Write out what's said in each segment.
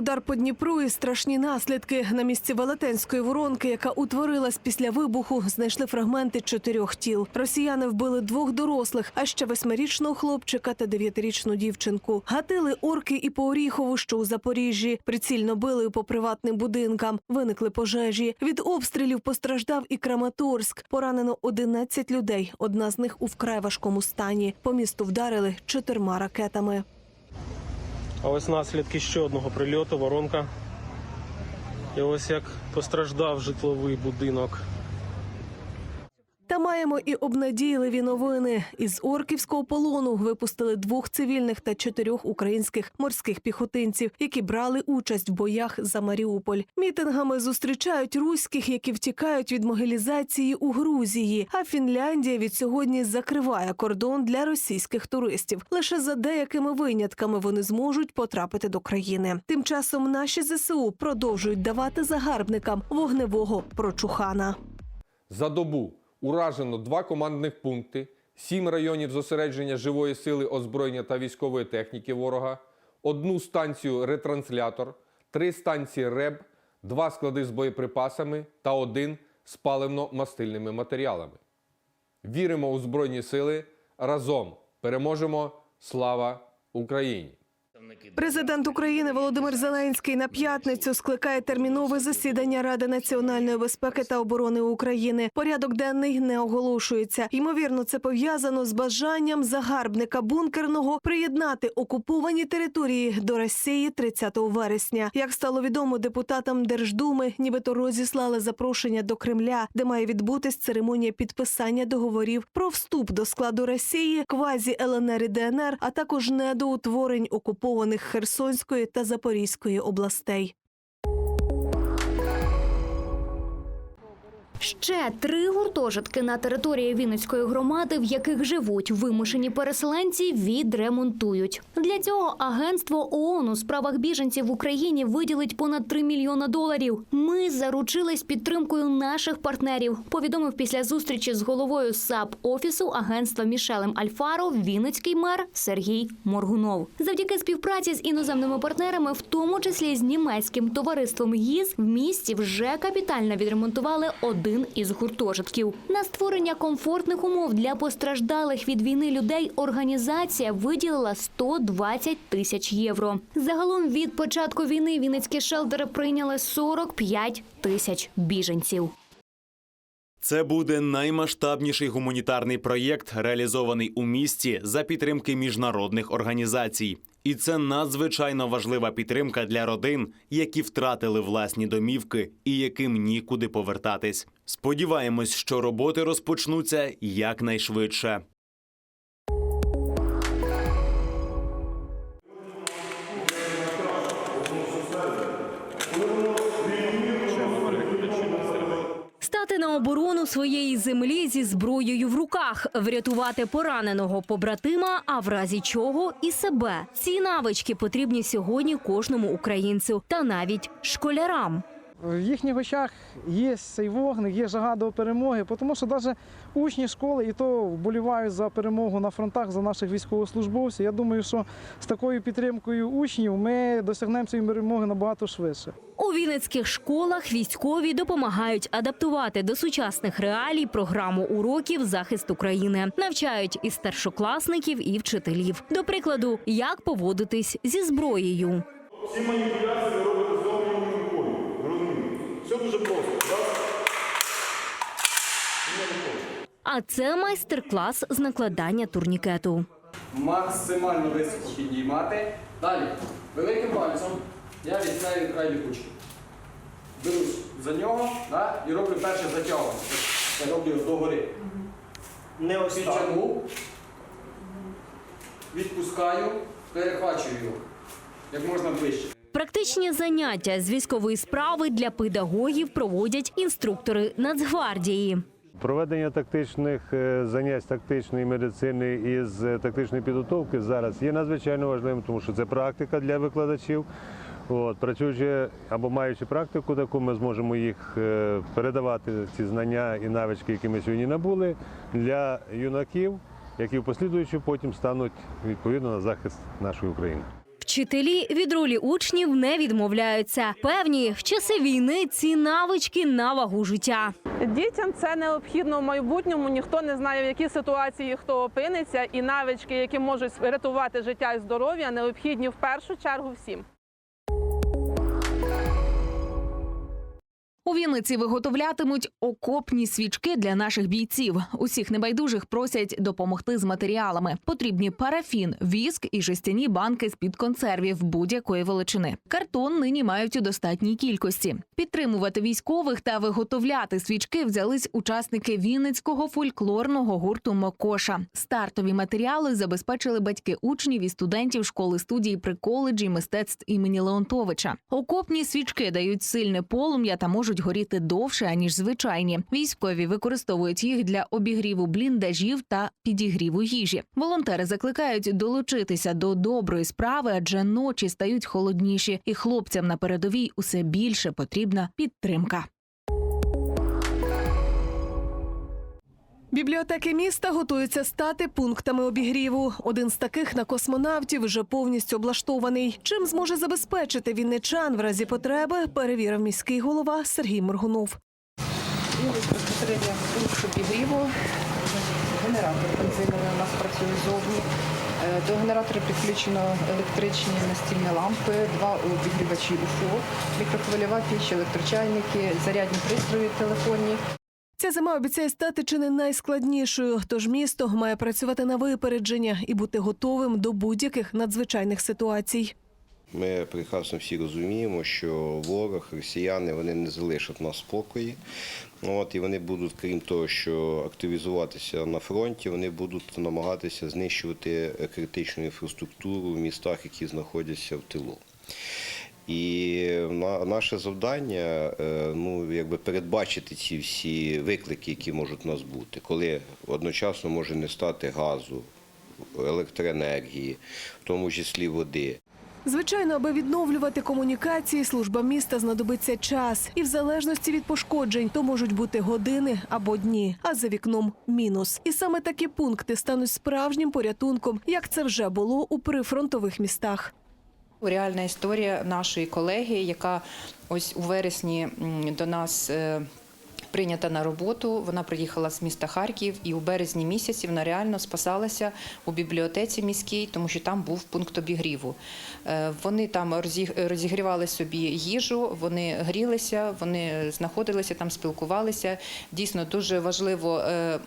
удар по Дніпру і страшні наслідки. На місці велетенської воронки, яка утворилась після вибуху, знайшли фрагменти чотирьох тіл. Росіяни вбили двох дорослих, а ще восьмирічного хлопчика та дев'ятирічну дівчинку. Гатили орки і по Оріхову, що у Запоріжжі. Прицільно били по приватним будинкам. Виникли пожежі. Від обстрілів постраждав і Краматорськ. Поранено 11 людей. Одна з них у вкрай важкому стані. По місту вдарили чотирма ракетами. А ось наслідки ще одного прильоту, воронка. І ось як постраждав житловий будинок. Маємо і обнадійливі новини. Із орківського полону випустили двох цивільних та чотирьох українських морських піхотинців, які брали участь в боях за Маріуполь. Мітингами зустрічають руських, які втікають від могилізації у Грузії. А Фінляндія від сьогодні закриває кордон для російських туристів. Лише за деякими винятками вони зможуть потрапити до країни. Тим часом наші ЗСУ продовжують давати загарбникам вогневого прочухана. За добу уражено два командних пункти, сім районів зосередження живої сили озброєння та військової техніки ворога, одну станцію ретранслятор, три станції РЕБ, два склади з боєприпасами та один з паливно-мастильними матеріалами. Віримо у Збройні сили. Разом переможемо! Слава Україні! Президент України Володимир Зеленський на п'ятницю скликає термінове засідання Ради національної безпеки та оборони України. Порядок денний не оголошується. Ймовірно, це пов'язано з бажанням загарбника бункерного приєднати окуповані території до Росії 30 вересня. Як стало відомо депутатам Держдуми, нібито розіслали запрошення до Кремля, де має відбутись церемонія підписання договорів про вступ до складу Росії, квазі ЛНР і ДНР, а також недоутворень окупованих Херсонської та Запорізької областей. Ще три гуртожитки на території Вінницької громади, в яких живуть вимушені переселенці, відремонтують. Для цього агентство ООН у справах біженців в Україні виділить понад 3 мільйона доларів. Ми заручились підтримкою наших партнерів. Повідомив після зустрічі з головою САП офісу агентства Мішелем Альфаро Вінницький мер Сергій Моргунов. Завдяки співпраці з іноземними партнерами, в тому числі з німецьким товариством ГІЗ, в місті вже капітально відремонтували один із гуртожитків. На створення комфортних умов для постраждалих від війни людей організація виділила 120 тисяч євро. Загалом від початку війни вінницькі шелтери прийняли 45 тисяч біженців. Це буде наймасштабніший гуманітарний проєкт, реалізований у місті за підтримки міжнародних організацій. І це надзвичайно важлива підтримка для родин, які втратили власні домівки і яким нікуди повертатись. Сподіваємось, що роботи розпочнуться якнайшвидше. Стати на оборону своєї землі зі зброєю в руках, врятувати пораненого побратима, а в разі чого і себе. Ці навички потрібні сьогодні кожному українцю та навіть школярам. В їхніх очах є цей вогник, є жага до перемоги, тому що навіть учні школи і то вболівають за перемогу на фронтах за наших військовослужбовців. Я думаю, що з такою підтримкою учнів ми досягнемо цієї перемоги набагато швидше. У вінницьких школах військові допомагають адаптувати до сучасних реалій програму уроків захист України. Навчають і старшокласників, і вчителів. До прикладу, як поводитись зі зброєю. Всі маніпуляції ви робите з зовнішньою рукою. Зрозуміло. Все дуже просто. Раз. А це майстер-клас з накладання турнікету. максимально високо піднімати. Далі, великим пальцем я відстаю край ліпучки. Берусь за нього да, і роблю перше затягування. Це роблю догори. Не ось. Підтягнув, відпускаю, перехвачую його. Як можна ближче. Практичні заняття з військової справи для педагогів проводять інструктори Нацгвардії. Проведення тактичних е, занять тактичної медицини і з е, тактичної підготовки зараз є надзвичайно важливим, тому що це практика для викладачів. От, працюючи або маючи практику, таку ми зможемо їх е, передавати ці знання і навички, які ми сьогодні набули, для юнаків, які в послідуючи потім стануть відповідно на захист нашої України. Вчителі від ролі учнів не відмовляються. Певні, в часи війни ці навички на вагу життя. Дітям це необхідно в майбутньому. Ніхто не знає, в якій ситуації хто опиниться, і навички, які можуть рятувати життя і здоров'я, необхідні в першу чергу всім. У Вінниці виготовлятимуть окопні свічки для наших бійців. Усіх небайдужих просять допомогти з матеріалами. Потрібні парафін, віск і жестяні банки з під консервів будь-якої величини. Картон нині мають у достатній кількості. Підтримувати військових та виготовляти свічки взялись учасники Вінницького фольклорного гурту Мокоша. Стартові матеріали забезпечили батьки учнів і студентів школи студії при коледжі мистецтв імені Леонтовича. Окопні свічки дають сильне полум'я та можуть горіти довше аніж звичайні. Військові використовують їх для обігріву бліндажів та підігріву їжі. Волонтери закликають долучитися до доброї справи, адже ночі стають холодніші, і хлопцям на передовій усе більше потрібна підтримка. Бібліотеки міста готуються стати пунктами обігріву. Один з таких на космонавтів вже повністю облаштований. Чим зможе забезпечити вінничан в разі потреби, перевірив міський голова Сергій Моргунов. І пункт обігріву. Генератор бензиновий у нас працює зовні. Е, До генератора підключено електричні настільні лампи, два обігрівачі УФО, мікрохвильова піч, електрочайники, зарядні пристрої телефонні. Ця зима обіцяє стати чи не найскладнішою, тож місто має працювати на випередження і бути готовим до будь-яких надзвичайних ситуацій. Ми прекрасно всі розуміємо, що ворог, росіяни вони не залишать нас спокої. От, і вони будуть, крім того, що активізуватися на фронті, вони будуть намагатися знищувати критичну інфраструктуру в містах, які знаходяться в тилу. І на- наше завдання е, ну, якби передбачити ці всі виклики, які можуть у нас бути, коли одночасно може не стати газу, електроенергії, в тому числі води. Звичайно, аби відновлювати комунікації, служба міста знадобиться час, і в залежності від пошкоджень то можуть бути години або дні, а за вікном мінус. І саме такі пункти стануть справжнім порятунком, як це вже було у прифронтових містах. Реальна історія нашої колеги, яка ось у вересні до нас е, прийнята на роботу. Вона приїхала з міста Харків і у березні місяці вона реально спасалася у бібліотеці міській, тому що там був пункт обігріву. Е, Вони там розіг- розігрівали собі їжу, вони грілися, вони знаходилися там, спілкувалися. Дійсно дуже важливо е,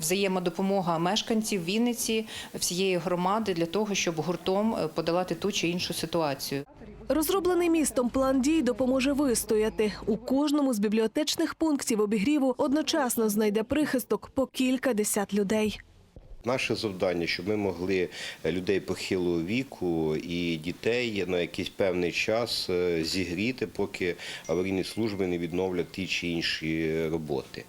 взаємодопомога мешканців Вінниці, всієї громади для того, щоб гуртом е, подолати ту чи іншу ситуацію. Розроблений містом план дій допоможе вистояти. У кожному з бібліотечних пунктів обігріву одночасно знайде прихисток по кілька десят людей. Наше завдання, щоб ми могли людей похилого віку і дітей на якийсь певний час е, зігріти, поки аварійні служби не відновлять ті чи інші роботи.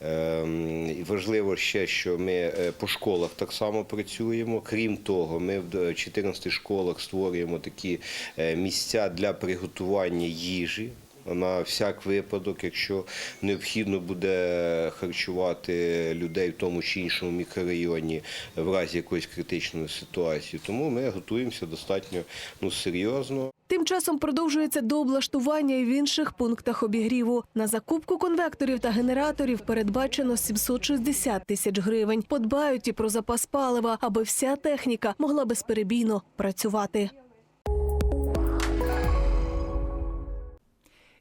Ем, Важливо ще, що ми е, по школах так само працюємо. Крім того, ми в 14 школах створюємо такі е, місця для приготування їжі. На всяк випадок, якщо необхідно буде харчувати людей в тому чи іншому мікрорайоні в разі якоїсь критичної ситуації. Тому ми готуємося достатньо ну, серйозно. Тим часом продовжується дооблаштування і в інших пунктах обігріву. На закупку конвекторів та генераторів передбачено 760 тисяч гривень. Подбають і про запас палива, аби вся техніка могла безперебійно працювати.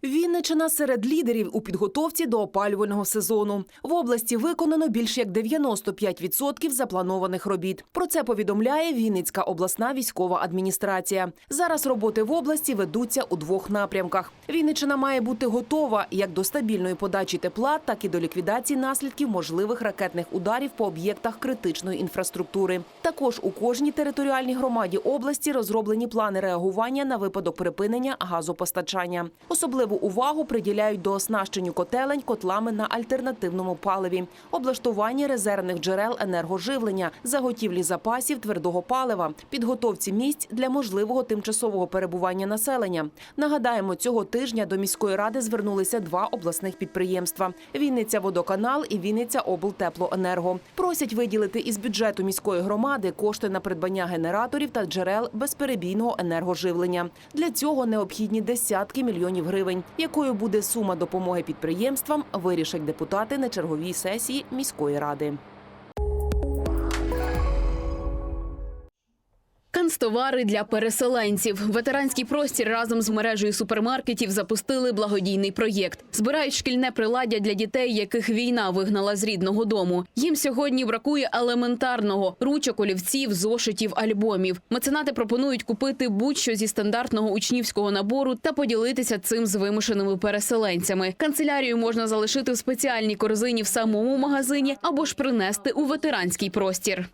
Вінничина серед лідерів у підготовці до опалювального сезону. В області виконано більш як 95% запланованих робіт. Про це повідомляє Вінницька обласна військова адміністрація. Зараз роботи в області ведуться у двох напрямках. Вінничина має бути готова як до стабільної подачі тепла, так і до ліквідації наслідків можливих ракетних ударів по об'єктах критичної інфраструктури. Також у кожній територіальній громаді області розроблені плани реагування на випадок припинення газопостачання. Особливо особливу увагу приділяють до оснащенню котелень котлами на альтернативному паливі, облаштуванні резервних джерел енергоживлення, заготівлі запасів твердого палива, підготовці місць для можливого тимчасового перебування населення. Нагадаємо, цього тижня до міської ради звернулися два обласних підприємства: Вінниця водоканал і Вінниця облтеплоенерго. Просять виділити із бюджету міської громади кошти на придбання генераторів та джерел безперебійного енергоживлення. Для цього необхідні десятки мільйонів гривень. Якою буде сума допомоги підприємствам, вирішать депутати на черговій сесії міської ради. Канцтовари для переселенців. Ветеранський простір разом з мережею супермаркетів запустили благодійний проєкт. Збирають шкільне приладдя для дітей, яких війна вигнала з рідного дому. Їм сьогодні бракує елементарного ручок, олівців, зошитів, альбомів. Меценати пропонують купити будь-що зі стандартного учнівського набору та поділитися цим з вимушеними переселенцями. Канцелярію можна залишити в спеціальній корзині в самому магазині або ж принести у ветеранський простір.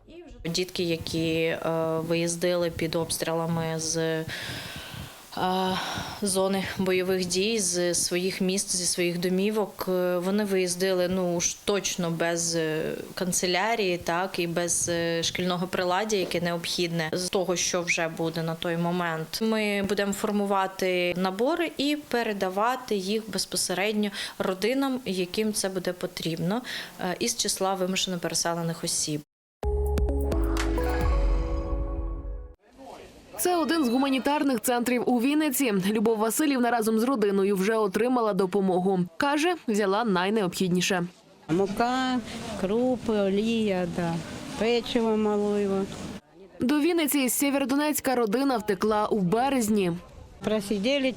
Дітки, які е, виїздили під обстрілами з е, зони бойових дій, з своїх міст, зі своїх домівок, е, вони виїздили ну уж точно без канцелярії, так і без шкільного приладдя, яке необхідне з того, що вже буде на той момент. Ми будемо формувати набори і передавати їх безпосередньо родинам, яким це буде потрібно, із числа вимушено переселених осіб. Це один з гуманітарних центрів у Вінниці. Любов Васильівна разом з родиною вже отримала допомогу. Каже, взяла найнеобхідніше. Мука, крупи, олія, да. печиво маливо. До Вінниці з Сєвєродонецька родина втекла у березні. Просиділи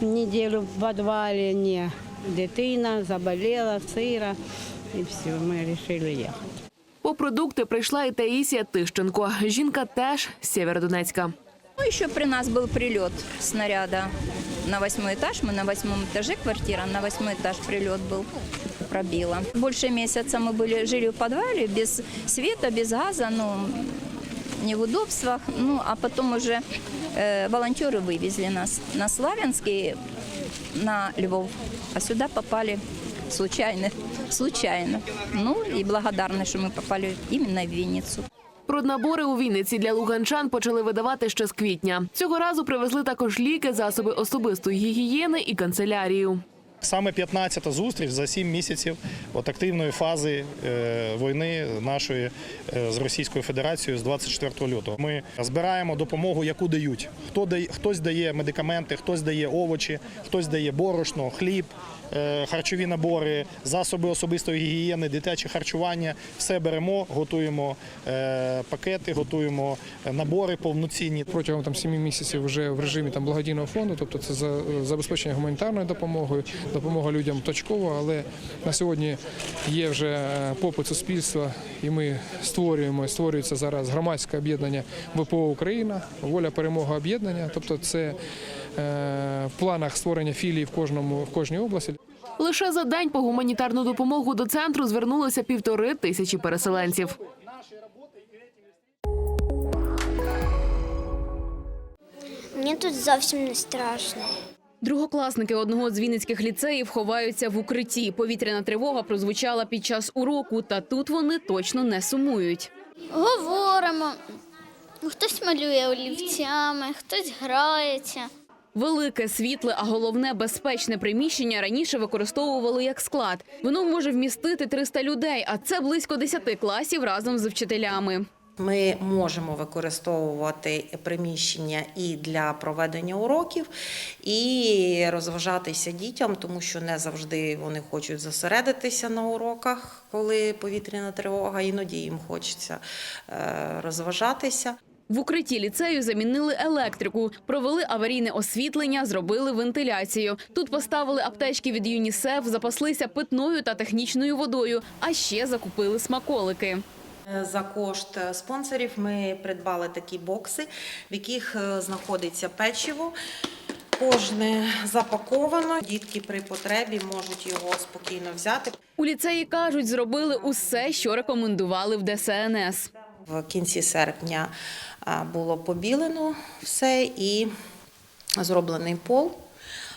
неділю в підвалі, ні. Дитина заболіла, сира, і все, ми вирішили їхати. По продукти прийшла і Таїсія Тищенко. Жінка теж з Сєвєродонецька. Ну, еще при нас был прилет снаряда на восьмой этаж. Мы на восьмом этаже квартира, на восьмой этаж прилет был, пробило. Больше месяца мы были, жили в подвале, без света, без газа, ну, не в удобствах. Ну, а потом уже э, волонтеры вывезли нас на Славянский, на Львов. А сюда попали случайно, случайно. Ну, і благодарна, що ми попали іменно в Вінницю. Проднабори у Вінниці для луганчан почали видавати ще з квітня. Цього разу привезли також ліки, засоби особистої гігієни і канцелярію. Саме 15-та зустріч за 7 місяців от активної фази е, війни нашої е, з Російською Федерацією з 24 лютого. Ми збираємо допомогу, яку дають. Хто дає, хтось дає медикаменти, хтось дає овочі, хтось дає борошно, хліб, е, харчові набори, засоби особистої гігієни, дитяче харчування. Все беремо, готуємо пакети, готуємо набори повноцінні. Протягом там семи місяців вже в режимі там благодійного фонду, тобто це за забезпечення гуманітарною допомогою, допомога людям точково. Але на сьогодні є вже е, попит суспільства, і ми створюємо створюється зараз громадське об'єднання ВПО Україна, воля перемога об'єднання. Тобто, це е, в планах створення філії в кожному в кожній області. Лише за день по гуманітарну допомогу до центру звернулося півтори тисячі переселенців. Мені тут зовсім не страшно. Другокласники одного з вінницьких ліцеїв ховаються в укритті. Повітряна тривога прозвучала під час уроку, та тут вони точно не сумують. Говоримо. Хтось малює олівцями, хтось грається. Велике, світле, а головне безпечне приміщення раніше використовували як склад. Воно може вмістити 300 людей, а це близько 10 класів разом з вчителями. Ми можемо використовувати приміщення і для проведення уроків, і розважатися дітям, тому що не завжди вони хочуть зосередитися на уроках, коли повітряна тривога, іноді їм хочеться е, розважатися. В укритті ліцею замінили електрику, провели аварійне освітлення, зробили вентиляцію. Тут поставили аптечки від ЮНІСЕФ, запаслися питною та технічною водою, а ще закупили смаколики. Е, За кошт спонсорів ми придбали такі бокси, в яких е, знаходиться печиво. Кожне запаковано. Дітки при потребі можуть його спокійно взяти. У ліцеї кажуть, зробили усе, що рекомендували в ДСНС. В кінці серпня було побілено все і зроблений пол.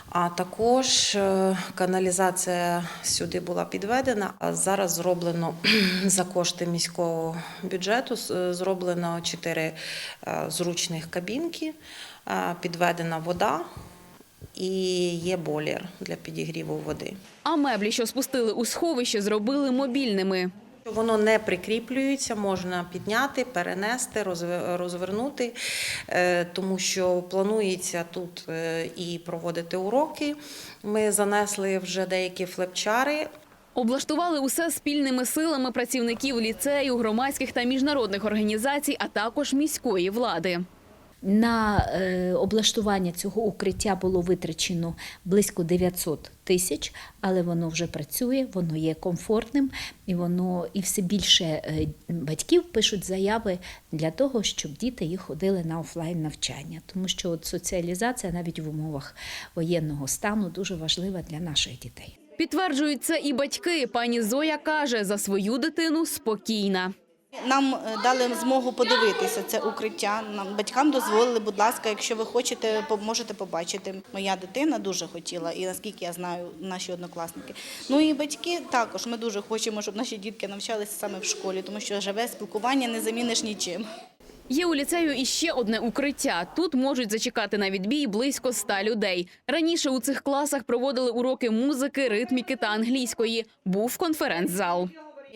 А також е, каналізація сюди була підведена. А зараз зроблено за кошти міського бюджету зроблено чотири е, зручних кабінки, е, підведена вода і є бойлер для підігріву води. А меблі, що спустили у сховище, зробили мобільними. Воно не прикріплюється, можна підняти, перенести, розв- розвернути, е, тому що планується тут е, і проводити уроки. Ми занесли вже деякі флепчари. Облаштували усе спільними силами працівників ліцею, громадських та міжнародних організацій, а також міської влади. На е, облаштування цього укриття було витрачено близько 900 тисяч, але воно вже працює, воно є комфортним і воно і все більше е, батьків пишуть заяви для того, щоб діти їх ходили на офлайн навчання, тому що от соціалізація навіть в умовах воєнного стану дуже важлива для наших дітей. Підтверджують це і батьки. Пані Зоя каже, за свою дитину спокійна. Нам е, дали змогу подивитися це укриття. Нам батькам дозволили, будь ласка, якщо ви хочете, можете побачити. Моя дитина дуже хотіла, і наскільки я знаю, наші однокласники. Ну і батьки також. Ми дуже хочемо, щоб наші дітки навчалися саме в школі, тому що живе спілкування не заміниш нічим. Є у ліцею іще одне укриття. Тут можуть зачекати на відбій близько ста людей. Раніше у цих класах проводили уроки музики, ритміки та англійської. Був конференц-зал.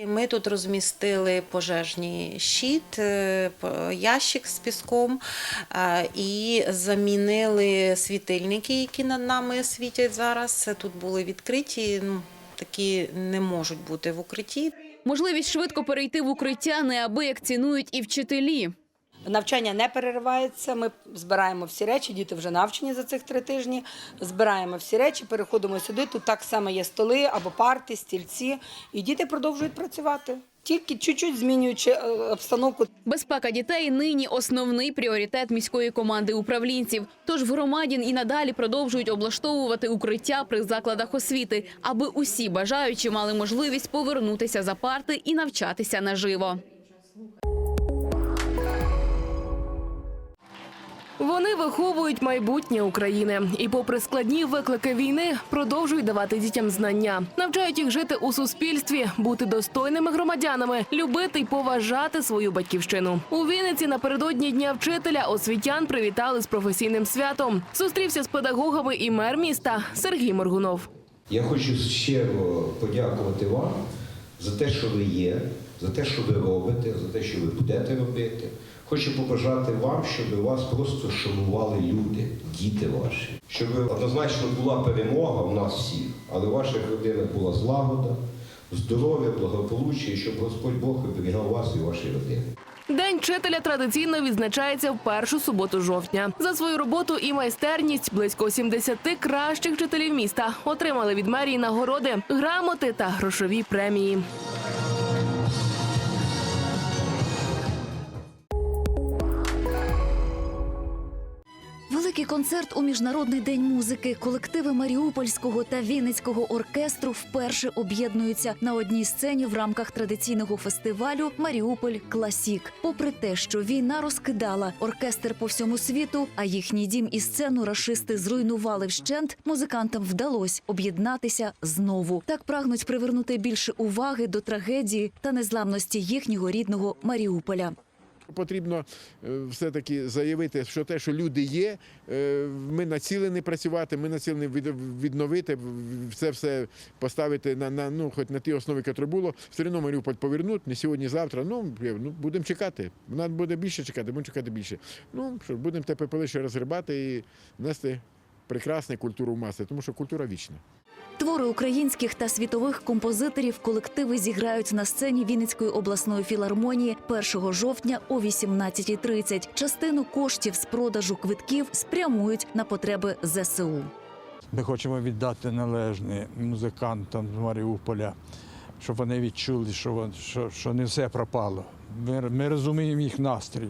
Ми тут розмістили пожежний щит, е, ящик з піском е, і замінили світильники, які над нами світять зараз. Тут були відкриті, ну, такі не можуть бути в укритті. Можливість швидко перейти в укриття неабияк цінують і вчителі. Навчання не переривається. Ми збираємо всі речі. Діти вже навчені за цих три тижні. Збираємо всі речі, переходимо сюди. Тут так само є столи або парти, стільці, і діти продовжують працювати. Тільки чуть-чуть змінюючи е, обстановку. Безпека дітей нині основний пріоритет міської команди управлінців. Тож в громаді і надалі продовжують облаштовувати укриття при закладах освіти, аби усі бажаючі мали можливість повернутися за парти і навчатися наживо. Вони виховують майбутнє України і, попри складні виклики війни, продовжують давати дітям знання, навчають їх жити у суспільстві, бути достойними громадянами, любити й поважати свою батьківщину. У Вінниці напередодні дня вчителя освітян привітали з професійним святом. Зустрівся з педагогами і мер міста Сергій Моргунов. Я хочу щиро подякувати вам за те, що ви є, за те, що ви робите, за те, що ви будете робити. Хочу побажати вам, щоб вас просто шанували люди, діти ваші. Щоб однозначно була перемога в нас всіх, але в ваших родинах була злагода, здоров'я, благополуччя, і щоб Господь Бог оберігав вас і ваші родини. День вчителя традиційно відзначається в першу суботу жовтня. За свою роботу і майстерність близько 70 кращих вчителів міста отримали від мерії нагороди, грамоти та грошові премії. Великий концерт у міжнародний день музики. Колективи Маріупольського та Вінницького оркестру вперше об'єднуються на одній сцені в рамках традиційного фестивалю Маріуполь Класік. Попри те, що війна розкидала оркестр по всьому світу, а їхній дім і сцену рашисти зруйнували вщент. Музикантам вдалося об'єднатися знову. Так прагнуть привернути більше уваги до трагедії та незламності їхнього рідного Маріуполя. Потрібно е, все-таки заявити, що те, що люди є, е, ми націлені працювати, ми націлені відновити, це все поставити на, на ну, хоч на ті основи, які було. Все одно Маріуполь повернуть, не сьогодні, завтра. Ну, ну будемо чекати. Нам буде більше чекати, будемо чекати більше. Ну, що, будемо те пепели ще розгрібати і нести прекрасну культуру в маси, тому що культура вічна. Твори українських та світових композиторів колективи зіграють на сцені Вінницької обласної філармонії 1 жовтня о 18.30. Частину коштів з продажу квитків спрямують на потреби ЗСУ. Ми хочемо віддати належне музикантам з Маріуполя, щоб вони відчули, що, що, що не все пропало. Ми, ми розуміємо їх настрій.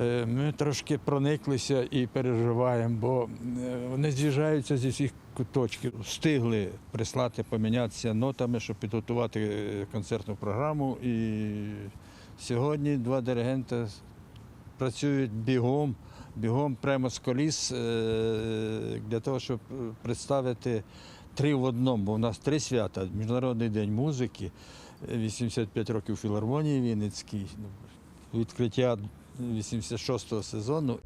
Е, Ми трошки прониклися і переживаємо, бо е, вони з'їжджаються зі всіх куточків. Встигли прислати, помінятися нотами, щоб підготувати е, концертну програму. І сьогодні два диригента працюють бігом бігом прямо з коліс для того, щоб представити три в одному, бо у нас три свята: Міжнародний день музики, 85 років філармонії Вінницькій, відкриття 86-го сезону